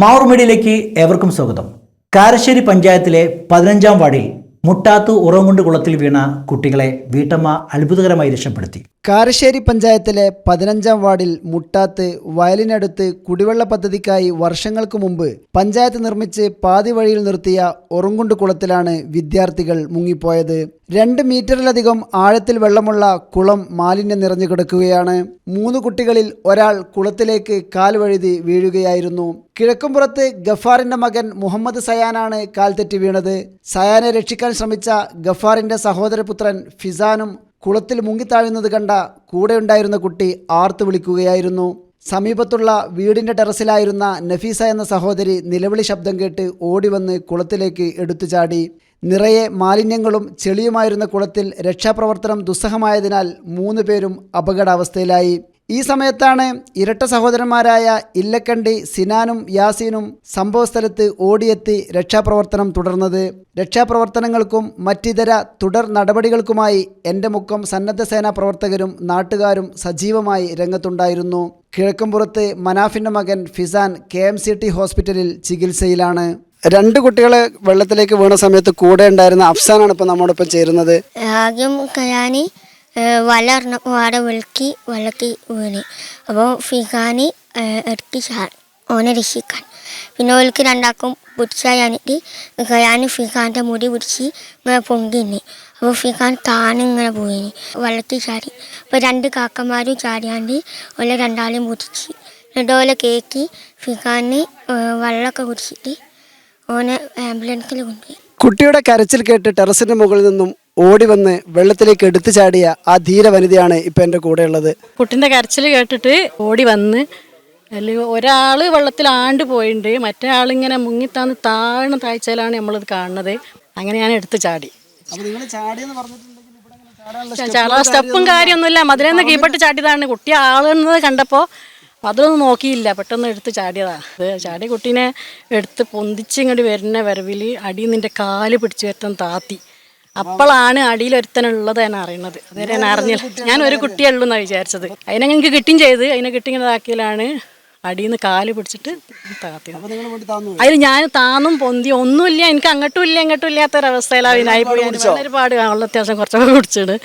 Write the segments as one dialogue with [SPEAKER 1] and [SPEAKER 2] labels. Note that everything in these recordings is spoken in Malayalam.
[SPEAKER 1] മാവൂർമേടിയിലേക്ക് ഏവർക്കും സ്വാഗതം. കാരശ്ശേരി പഞ്ചായത്തിലെ പതിനഞ്ചാം വാർഡിൽ മുട്ടാത്തു ഉറവുകൊണ്ട് കുളത്തിൽ വീണ കുട്ടികളെ വീട്ടമ്മ അത്ഭുതകരമായി രക്ഷപ്പെടുത്തി.
[SPEAKER 2] കാരശ്ശേരി പഞ്ചായത്തിലെ പതിനഞ്ചാം വാർഡിൽ മുട്ടാത്ത് വയലിനടുത്ത് കുടിവെള്ള പദ്ധതിക്കായി വർഷങ്ങൾക്ക് മുമ്പ് പഞ്ചായത്ത് നിർമ്മിച്ച് പാതി വഴിയിൽ നിർത്തിയ ഒറുങ്കുണ്ട് കുളത്തിലാണ് വിദ്യാർത്ഥികൾ മുങ്ങിപ്പോയത്. രണ്ട് മീറ്ററിലധികം ആഴത്തിൽ വെള്ളമുള്ള കുളം മാലിന്യം നിറഞ്ഞു കിടക്കുകയാണ്. മൂന്ന് കുട്ടികളിൽ ഒരാൾ കുളത്തിലേക്ക് കാൽ വഴുതി വീഴുകയായിരുന്നു. കിഴക്കുംപുറത്ത് ഗഫാറിന്റെ മകൻ മുഹമ്മദ് സയാനാണ് കാൽ തെറ്റി വീണത്. സയാനെ രക്ഷിക്കാൻ ശ്രമിച്ച ഗഫാറിന്റെ സഹോദരപുത്രൻ ഫിസാനും കുളത്തിൽ മുങ്ങിത്താഴുന്നത് കണ്ട കൂടെയുണ്ടായിരുന്ന കുട്ടി ആർത്തു വിളിക്കുകയായിരുന്നു. സമീപത്തുള്ള വീടിന്റെ ടെറസിലായിരുന്ന നഫീസ എന്ന സഹോദരി നിലവിളി ശബ്ദം കേട്ട് ഓടിവന്ന് കുളത്തിലേക്ക് എടുത്തുചാടി നിറയെ മാലിന്യങ്ങളും ചെളിയുമായിരുന്ന കുളത്തിൽ രക്ഷാപ്രവർത്തനം ദുസ്സഹമായതിനാൽ മൂന്ന് പേരും അപകടാവസ്ഥയിലായി. ഈ സമയത്താണ് ഇരട്ട സഹോദരന്മാരായ ഇല്ലക്കണ്ടി സിനാനും യാസീനും സംഭവസ്ഥലത്ത് ഓടിയെത്തി രക്ഷാപ്രവർത്തനം തുടർന്നത്. രക്ഷാപ്രവർത്തനങ്ങൾക്കും മറ്റിതര തുടർ നടപടികൾക്കുമായി എന്റെ മുക്കം സന്നദ്ധ സേനാ പ്രവർത്തകരും നാട്ടുകാരും സജീവമായി രംഗത്തുണ്ടായിരുന്നു. കിഴക്കുംപുറത്ത് മനാഫിന്റെ മകൻ Fizan K M C T ഹോസ്പിറ്റലിൽ ചികിത്സയിലാണ്. രണ്ട് കുട്ടികളെ വെള്ളത്തിലേക്ക് വീണ സമയത്ത് കൂടെ ഉണ്ടായിരുന്ന അഫ്സാനാണ് ഇപ്പോൾ നമ്മോടൊപ്പം ചേരുന്നത്.
[SPEAKER 3] വല വാട വിളക്കി വിളക്കി വലക്കി വീണ്. അപ്പോൾ ഫിഖാന് ഇടയ്ക്ക് ചാ ഓനെ രക്ഷിക്കാൻ. പിന്നെ ഓൽക്ക് രണ്ടാക്കും പിടിച്ചായിട്ട് ഞാൻ ഫിഖാന്റെ മുടി പിടിച്ച് ഇങ്ങനെ പൊങ്കിന്ന് അപ്പോൾ ഫിഖാൻ താനിങ്ങനെ പോയിന് വള്ളത്തിൽ ചാടി. അപ്പോൾ രണ്ട് കാക്കമാരും ചാടിയാണ്ട് ഓലെ രണ്ടാളെയും പിടിച്ച് എന്നിട്ട് ഓലെ കേക്കി ഫിഖാന് വെള്ളമൊക്കെ കുടിച്ചിട്ട് ഓനെ ആംബുലൻസിൽ കൊണ്ടുപോയി.
[SPEAKER 2] കുട്ടിയുടെ കരച്ചിൽ കേട്ട് ടെറസിന്റെ മുകളിൽ നിന്നും ഓടി വന്ന് വെള്ളത്തിലേക്ക് എടുത്തു ചാടിയ ആ ധീര വനിതയാണ് ഇപ്പൊ എന്റെ കൂടെ
[SPEAKER 4] ഉള്ളത് കുട്ടിന്റെ കരച്ചിൽ കേട്ടിട്ട് ഓടി വന്ന് അതിൽ ഒരാൾ വെള്ളത്തിൽ ആണ്ട് പോയിട്ടുണ്ട് മറ്റേ ആളിങ്ങനെ മുങ്ങിത്താന്ന് താഴ്ന്ന താഴ്ചയിലാണ് നമ്മളിത് കാണുന്നത്. അങ്ങനെ ഞാൻ എടുത്തു ചാടി. ചാടാ സ്റ്റെപ്പും കാര്യമൊന്നുമില്ല. മധുരന്ന് കീപ്പെട്ട് ചാടിയതാണ്. കുട്ടി ആളുന്നത് കണ്ടപ്പോൾ അതൊന്നും നോക്കിയില്ല. പെട്ടെന്ന് എടുത്ത് ചാടിയതാണ് അത് ചാടിയ കുട്ടീനെ എടുത്ത് പൊന്തിച്ച് ഇങ്ങോട്ട് വരുന്ന വരവിൽ അടിയിൽ നിന്റെ കാൽ പിടിച്ചു വരുത്താൻ താത്തി. അപ്പോഴാണ് അടിയിൽ ഒരുത്തനുള്ളത് എന്നാ അറിയണത് അതുവരെ ഞാൻ അറിഞ്ഞില്ല. ഞാൻ ഒരു കുട്ടിയേ ഉള്ളൂ എന്നാണ് വിചാരിച്ചത്. അതിനെ എനിക്ക് കിട്ടുകയും ചെയ്ത്. അതിനെ കിട്ടിങ്ങനതാക്കിയാലാണ് അടിയിൽ നിന്ന് കാൽ പിടിച്ചിട്ട് താത്തിയത്. അതിൽ ഞാൻ താന്നും പൊന്തി ഒന്നുമില്ല. എനിക്ക് അങ്ങോട്ടും ഇല്ല ഇങ്ങോട്ടും ഇല്ലാത്തൊരവസ്ഥയിലാണ് ഇതിനായി പോയി ഞാൻ ഒരുപാട് വെള്ളം അത്യാവശ്യം കുറച്ചൊക്കെ കുടിച്ചിട്ട്.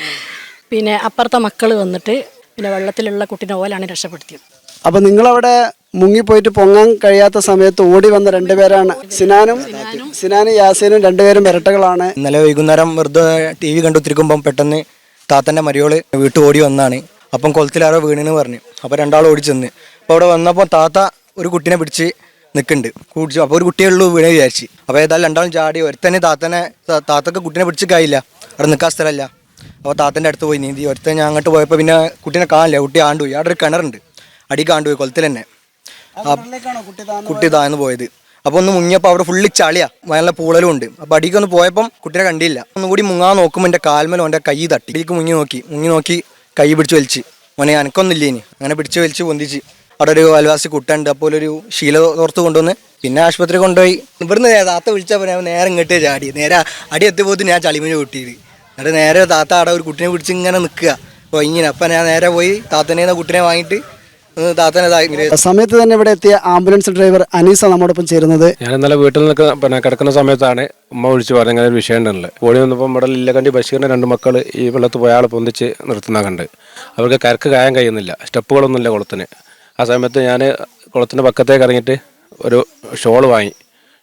[SPEAKER 4] പിന്നെ അപ്പുറത്തെ മക്കൾ വന്നിട്ട് പിന്നെ വെള്ളത്തിലുള്ള കുട്ടീനെ ഓലാണ് രക്ഷപ്പെടുത്തിയത്.
[SPEAKER 2] അപ്പൊ നിങ്ങളവിടെ മുങ്ങിപ്പോയിട്ട് പൊങ്ങാൻ കഴിയാത്ത സമയത്ത് ഓടി വന്ന രണ്ടുപേരാണ്. സിനാനും സിനാനും യാസീനും രണ്ടുപേരും ഇരട്ടകളാണ്.
[SPEAKER 5] ഇന്നലെ വൈകുന്നേരം വെറുതെ ടി വി കണ്ടുത്തിരിക്കുമ്പം പെട്ടെന്ന് താത്തന്റെ മരിയോൾ വീട്ടിൽ ഓടി വന്നാണ്. അപ്പം കുളത്തിലാരോ വീണെന്ന് പറഞ്ഞു. അപ്പോൾ രണ്ടാൾ ഓടി ചെന്ന്. അപ്പോൾ അവിടെ വന്നപ്പോൾ താത്ത ഒരു കുട്ടീനെ പിടിച്ച് നിൽക്കുന്നുണ്ട് കുടിച്ചു അപ്പോൾ ഒരു കുട്ടിയേ ഉള്ളൂ വീണ വിചാരിച്ച്. അപ്പോൾ ഏതായാലും രണ്ടാളും ചാടി ഒരുത്തന്നെ താത്തനെ താത്തക്ക് കുട്ടീനെ പിടിച്ച് കായില്ല അവിടെ നിൽക്കാൻ സ്ഥലമല്ല. അപ്പോൾ താത്തന്റെ അടുത്ത് പോയി. നീന്തി ഒരുത്തൻ ഞാൻ അങ്ങോട്ട് പോയപ്പോൾ പിന്നെ കുട്ടീനെ കാണില്ല കുട്ടി ആണ്ടുപോയി. അവിടെ ഒരു കിണറുണ്ട്. അടി കാണ്ടുപോയി കുളത്തിൽ തന്നെ. കുട്ടി താഴ്ന്നു പോയത്? അപ്പോൾ ഒന്ന് മുങ്ങിയപ്പോൾ അവിടെ ഫുള്ള് ചളിയാ. നല്ല പൂളലും ഉണ്ട്. അപ്പോൾ അടിക്ക് ഒന്ന് പോയപ്പം കുട്ടിയെ കണ്ടില്ല. ഒന്നുകൂടി മുങ്ങാൻ നോക്കുമ്പോൾ എന്റെ കാൽമേലും എന്റെ കൈ തട്ടി. അടിക്ക് മുങ്ങി നോക്കി. മുങ്ങി നോക്കി കൈ പിടിച്ച് വലിച്ച്. മോനെ എനക്കൊന്നില്ല ഇനി അങ്ങനെ പിടിച്ച് വലിച്ച് പൊന്തിച്ച്. അവിടെ ഒരു അയൽവാസി കുട്ടുണ്ട് അപ്പോൾ ഒരു ശീല തോർത്ത് കൊണ്ടുവന്ന് പിന്നെ ആശുപത്രി കൊണ്ടുപോയി. ഇവിടുന്ന് താത്ത വിളിച്ചപ്പോൾ ഞാൻ നേരെ ഇങ്ങോട്ട് ചാടി. നേരെ അടി എത്തിപ്പോയി ഞാൻ ചളിമിന് കൂട്ടിയത് എന്നിട്ട് നേരെ താത്ത അവിടെ ഒരു കുട്ടിനെ പിടിച്ച് ഇങ്ങനെ നിൽക്കുക അപ്പോൾ ഇങ്ങനെ. അപ്പം ഞാൻ നേരെ പോയി താത്തനെ കുട്ടിനെ വാങ്ങിയിട്ട്
[SPEAKER 2] സമയത്ത് തന്നെ ഇവിടെ എത്തിയ ആംബുലൻസ് ഡ്രൈവർ അനീസ നമ്മോടൊപ്പം ചേരുന്നത്.
[SPEAKER 6] ഞാൻ ഇന്നലെ വീട്ടിൽ നിൽക്കുന്ന പിന്നെ കിടക്കുന്ന സമയത്താണ് ഉമ്മ വിളിച്ചു പറഞ്ഞ ഒരു വിഷയം ഉണ്ടല്ലോ ഓടി വന്നപ്പോൾ ഇവിടെ ഇല്ലക്കണ്ടി ബഷീറിന്റെ രണ്ട് മക്കൾ ഈ വെള്ളത്ത് പോയ ആൾ പൊന്തിച്ച് നിർത്തുന്ന കണ്ട്. അവർക്ക് കരക്ക് കായാൻ കഴിയുന്നില്ല. സ്റ്റെപ്പുകളൊന്നുമില്ല കുളത്തിന്. ആ സമയത്ത് ഞാൻ കുളത്തിന്റെ പക്കത്തേക്ക് ഇറങ്ങിയിട്ട് ഒരു ഷോൾ വാങ്ങി.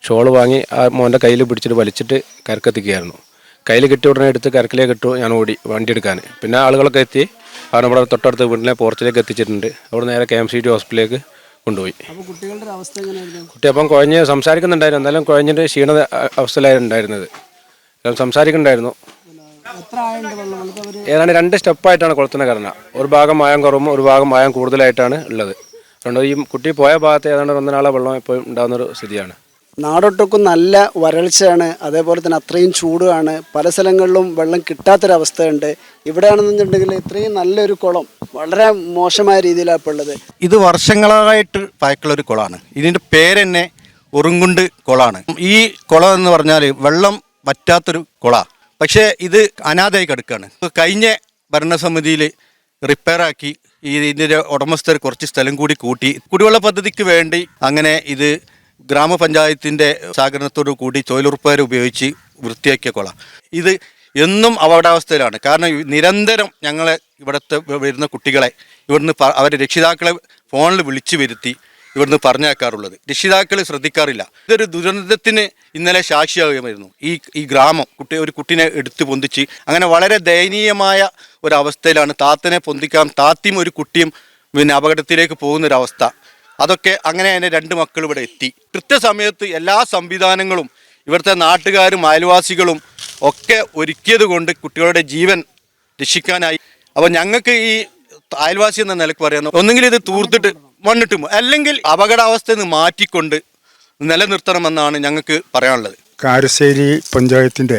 [SPEAKER 6] ഷോൾ വാങ്ങി ആ മോന്റെ കയ്യിൽ പിടിച്ചിട്ട് വലിച്ചിട്ട് കരക്കെത്തിക്കുകയായിരുന്നു. കയ്യിൽ കിട്ടിയ ഉടനെ എടുത്ത് കരക്കിലേക്ക് ഇട്ടു ഞാൻ ഓടി വണ്ടി എടുക്കാൻ. പിന്നെ ആളുകളൊക്കെ എത്തി. അവർ നമ്മുടെ തൊട്ടടുത്ത് വീട്ടിലെ പോർച്ചിലേക്ക് എത്തിച്ചിട്ടുണ്ട്. അവിടെ നേരെ കെ എം സി ടി ഹോസ്പിറ്റലിലേക്ക് കൊണ്ടുപോയി. കുട്ടി അപ്പം കുഴഞ്ഞ് സംസാരിക്കുന്നുണ്ടായിരുന്നു. എന്നാലും കുഴഞ്ഞിട്ട് ക്ഷീണ അവസ്ഥയിലായിരുന്നു ഉണ്ടായിരുന്നത്. സംസാരിക്കുന്നുണ്ടായിരുന്നു. ഏതാണ്ട് രണ്ട് സ്റ്റെപ്പായിട്ടാണ് കുളത്തിന്റെ ഘടന. ഒരു ഭാഗം മായം കുറവും ഒരു ഭാഗം മായം കൂടുതലായിട്ടാണ് ഉള്ളത്. അതുകൊണ്ട് ഈ കുട്ടി പോയ ഭാഗത്ത് ഏതാണ്ട് ഒന്നിനാളെ വെള്ളം എപ്പോഴും ഉണ്ടാകുന്നൊരു സ്ഥിതിയാണ്.
[SPEAKER 2] നാടൊട്ടുക്കും നല്ല വരൾച്ചയാണ് അതേപോലെ തന്നെ അത്രയും ചൂടുമാണ് പല സ്ഥലങ്ങളിലും വെള്ളം കിട്ടാത്തൊരവസ്ഥയുണ്ട്. ഇവിടെയാണെന്നുണ്ടെങ്കിൽ ഇത്രയും നല്ലൊരു കുളം വളരെ മോശമായ രീതിയിലാണ് ഇപ്പോൾ ഉള്ളത്.
[SPEAKER 7] ഇത് വർഷങ്ങളായിട്ട് പായക്കുള്ളൊരു കുളമാണ് ഇതിന്റെ പേര് തന്നെ ഉറുങ്കുണ്ട് കുളമാണ് ഈ കുളം എന്ന് പറഞ്ഞാൽ വെള്ളം വറ്റാത്തൊരു കുള. പക്ഷേ ഇത് അനാഥയായി കിടക്കുകയാണ് കഴിഞ്ഞ ഭരണസമിതിയിൽ റിപ്പയറാക്കി ഈ ഇതിന്റെ ഉടമസ്ഥർ കുറച്ച് സ്ഥലം കൂടി കൂട്ടി കുടിവെള്ള പദ്ധതിക്ക് വേണ്ടി അങ്ങനെ ഇത് ഗ്രാമപഞ്ചായത്തിന്റെ സഹകരണത്തോടു കൂടി തൊഴിലുറപ്പുകാരെ ഉപയോഗിച്ച് വൃത്തിയാക്കിയ കുള. ഇത് എന്നും അപകടാവസ്ഥയിലാണ്. കാരണം നിരന്തരം ഞങ്ങളെ ഇവിടുത്തെ വരുന്ന കുട്ടികളെ ഇവിടുന്ന് അവരുടെ അവരെ രക്ഷിതാക്കളെ ഫോണിൽ വിളിച്ചു വരുത്തി ഇവിടുന്ന് പറഞ്ഞേക്കാറുള്ളത് രക്ഷിതാക്കൾ ശ്രദ്ധിക്കാറില്ല. ഇതൊരു ദുരന്തത്തിന് ഇന്നലെ സാക്ഷിയാകുമായിരുന്നു ഈ ഈ ഗ്രാമം കുട്ടി ഒരു കുട്ടിനെ എടുത്തു പൊന്തിച്ച് അങ്ങനെ വളരെ ദയനീയമായ ഒരവസ്ഥയിലാണ്. താത്തനെ പൊന്തിക്കാൻ താത്തിയും ഒരു കുട്ടിയും പിന്നെ അപകടത്തിലേക്ക് പോകുന്നൊരവസ്ഥ. അതൊക്കെ അങ്ങനെ എന്റെ രണ്ട് മക്കൾ ഇവിടെ എത്തി. കൃത്യസമയത്ത് എല്ലാ സംവിധാനങ്ങളും ഇവിടുത്തെ നാട്ടുകാരും അയൽവാസികളും ഒക്കെ ഒരുക്കിയത് കൊണ്ട് കുട്ടികളുടെ ജീവൻ രക്ഷിക്കാനായി. അപ്പോൾ ഞങ്ങൾക്ക് ഈ അയൽവാസി എന്ന നിലയ്ക്ക് പറയുന്നു ഒന്നുകിൽ ഇത് തൂർത്തിട്ട് മണ്ണിട്ട് അല്ലെങ്കിൽ അപകടാവസ്ഥയിൽ നിന്ന് മാറ്റിക്കൊണ്ട് നിലനിർത്തണമെന്നാണ് ഞങ്ങൾക്ക് പറയാനുള്ളത്.
[SPEAKER 8] കാരശ്ശേരി പഞ്ചായത്തിന്റെ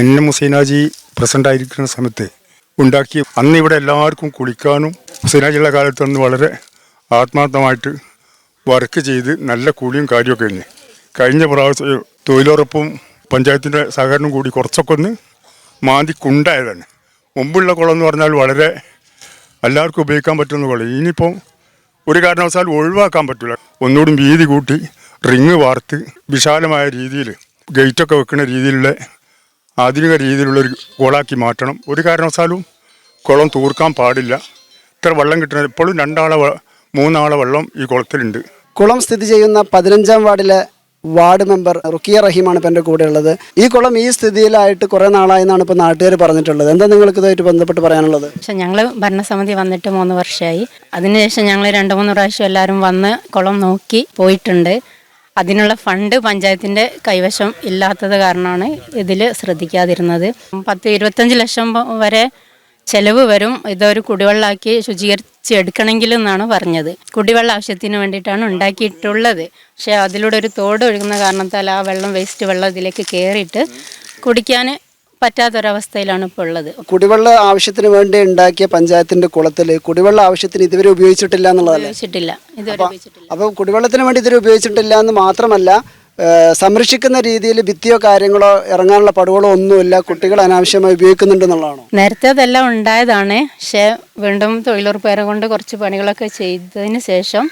[SPEAKER 8] എൻ എം ഹുസൈനാജി പ്രസിഡന്റായിരിക്കുന്ന സമയത്ത് ഉണ്ടാക്കി അന്ന് ഇവിടെ എല്ലാവർക്കും കുളിക്കാനും ഹുസൈനാജിയുടെ കാലത്ത് അന്ന് വളരെ ആത്മാർത്ഥമായിട്ട് വർക്ക് ചെയ്ത് നല്ല കൂലിയും കാര്യമൊക്കെ തന്നെ കഴിഞ്ഞ പ്രാവശ്യം തൊഴിലുറപ്പും പഞ്ചായത്തിന്റെ സഹകരണം കൂടി കുറച്ചൊക്കെ ഒന്ന് മാന്തി കുണ്ടായതാണ് മുമ്പുള്ള കുളം എന്ന് പറഞ്ഞാൽ വളരെ എല്ലാവർക്കും ഉപയോഗിക്കാൻ പറ്റുന്ന കുളം. ഇനിയിപ്പോൾ ഒരു കാരണവശാൽ ഒഴിവാക്കാൻ പറ്റില്ല. ഒന്നുകൂടി വീതി കൂട്ടി റിങ് വാർത്ത് വിശാലമായ രീതിയിൽ ഗേറ്റൊക്കെ വെക്കുന്ന രീതിയിലുള്ള ആധുനിക രീതിയിലുള്ള ഒരു കുളാക്കി മാറ്റണം. ഒരു കാരണവശാലും കുളം തൂർക്കാൻ പാടില്ല. ഇത്ര വെള്ളം കിട്ടുന്നത് ഇപ്പോഴും രണ്ടാളെ മൂന്നാളെ വെള്ളം ഈ കുളത്തിലുണ്ട്.
[SPEAKER 2] കുളം സ്ഥിതി ചെയ്യുന്ന പതിനഞ്ചാം വാർഡിലെ വാർഡ് മെമ്പർ റുക്കിയ റഹീമാണ് ഇപ്പം എന്റെ കൂടെ ഉള്ളത് ഈ കുളം ഈ സ്ഥിതിയിലായിട്ട് കുറേ നാളായെന്നാണ് ഇപ്പോൾ നാട്ടുകാർ പറഞ്ഞിട്ടുള്ളത്. എന്താ നിങ്ങൾക്ക് ഇതായിട്ട് ബന്ധപ്പെട്ട് പറയാനുള്ളത്?
[SPEAKER 9] പക്ഷേ ഞങ്ങൾ ഭരണസമിതി വന്നിട്ട് മൂന്ന് വർഷമായി അതിനുശേഷം ഞങ്ങൾ രണ്ട് മൂന്ന് പ്രാവശ്യം എല്ലാവരും വന്ന് കുളം നോക്കി പോയിട്ടുണ്ട്. അതിനുള്ള ഫണ്ട് പഞ്ചായത്തിന്റെ കൈവശം ഇല്ലാത്തത് കാരണമാണ് ഇതിൽ ശ്രദ്ധിക്കാതിരുന്നത്. പത്ത് ഇരുപത്തഞ്ച് ലക്ഷം വരെ ചെലവ് വരും. ഇതൊരു കുടിവെള്ളമാക്കി ശുചീകരിച്ച് എടുക്കണമെങ്കിൽ എന്നാണ് പറഞ്ഞത്. കുടിവെള്ള ആവശ്യത്തിന് വേണ്ടിയിട്ടാണ് ഉണ്ടാക്കിയിട്ടുള്ളത്. പക്ഷേ അതിലൂടെ ഒരു തോട് ഒഴുകുന്ന കാരണത്താൽ ആ വെള്ളം വേസ്റ്റ് വെള്ളം ഇതിലേക്ക് കയറിയിട്ട് കുടിക്കാൻ പറ്റാത്തൊരവസ്ഥയിലാണ് ഇപ്പോൾ ഉള്ളത്.
[SPEAKER 2] കുടിവെള്ള ആവശ്യത്തിന് വേണ്ടി ഉണ്ടാക്കിയ പഞ്ചായത്തിന്റെ കുളത്തിൽ കുടിവെള്ള ആവശ്യത്തിന് ഇതുവരെ ഉപയോഗിച്ചിട്ടില്ല എന്നുള്ളതല്ലേ?
[SPEAKER 9] ഉപയോഗിച്ചിട്ടില്ല. ഇതുവരെ ഉപയോഗിച്ചിട്ടില്ല.
[SPEAKER 2] അപ്പോൾ കുടിവെള്ളത്തിന് വേണ്ടി ഇതുവരെ ഉപയോഗിച്ചിട്ടില്ല എന്ന് മാത്രമല്ല സംരക്ഷിക്കുന്ന രീതിയിൽ ഭിത്തിയോ കാര്യങ്ങളോ ഇറങ്ങാനുള്ള പടുകളോ ഒന്നുമില്ല. കുട്ടികൾ അനാവശ്യമായി ഉപയോഗിക്കുന്നുണ്ടെന്നുള്ളതാണോ
[SPEAKER 9] നേരത്തെ അതെല്ലാം ഉണ്ടായതാണ്. പക്ഷേ വീണ്ടും തൊഴിലുറപ്പേരെ കൊണ്ട് കുറച്ച് പണികളൊക്കെ ചെയ്തതിന് ശേഷം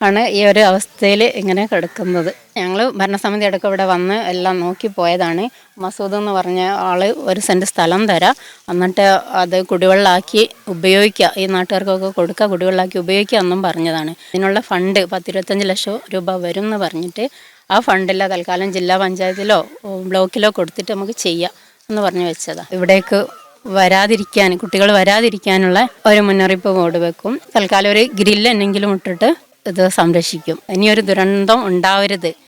[SPEAKER 9] ആണ് ഈ ഒരു അവസ്ഥയിൽ ഇങ്ങനെ കിടക്കുന്നത്. ഞങ്ങൾ ഭരണസമിതി അടക്കം ഇവിടെ വന്ന് എല്ലാം നോക്കി പോയതാണ്. മസൂദ് എന്ന് പറഞ്ഞ ആൾ ഒരു സെന്റ് സ്ഥലം തരാം. എന്നിട്ട് അത് കുടിവെള്ളമാക്കി ഉപയോഗിക്കുക ഈ നാട്ടുകാർക്കൊക്കെ കൊടുക്കുക കുടിവെള്ളമാക്കി ഉപയോഗിക്കുക എന്നും പറഞ്ഞതാണ്. ഇതിനുള്ള ഫണ്ട് പത്തിരുപത്തഞ്ച് ലക്ഷം രൂപ വരും എന്ന് പറഞ്ഞിട്ട് ആ ഫണ്ടില്ല തൽക്കാലം ജില്ലാ പഞ്ചായത്തിലോ ബ്ലോക്കിലോ കൊടുത്തിട്ട് നമുക്ക് ചെയ്യാം എന്ന് പറഞ്ഞു വെച്ചതാണ് ഇവിടേക്ക് വരാതിരിക്കാൻ കുട്ടികൾ വരാതിരിക്കാനുള്ള ഒരു മുന്നറിയിപ്പ് ബോർഡ് വെക്കും. തൽക്കാലം ഒരു ഗ്രില്ല് എന്നെങ്കിലും ഇട്ടിട്ട് ഇത് സംരക്ഷിക്കും. ഇനിയൊരു ദുരന്തം ഉണ്ടാവരുത്.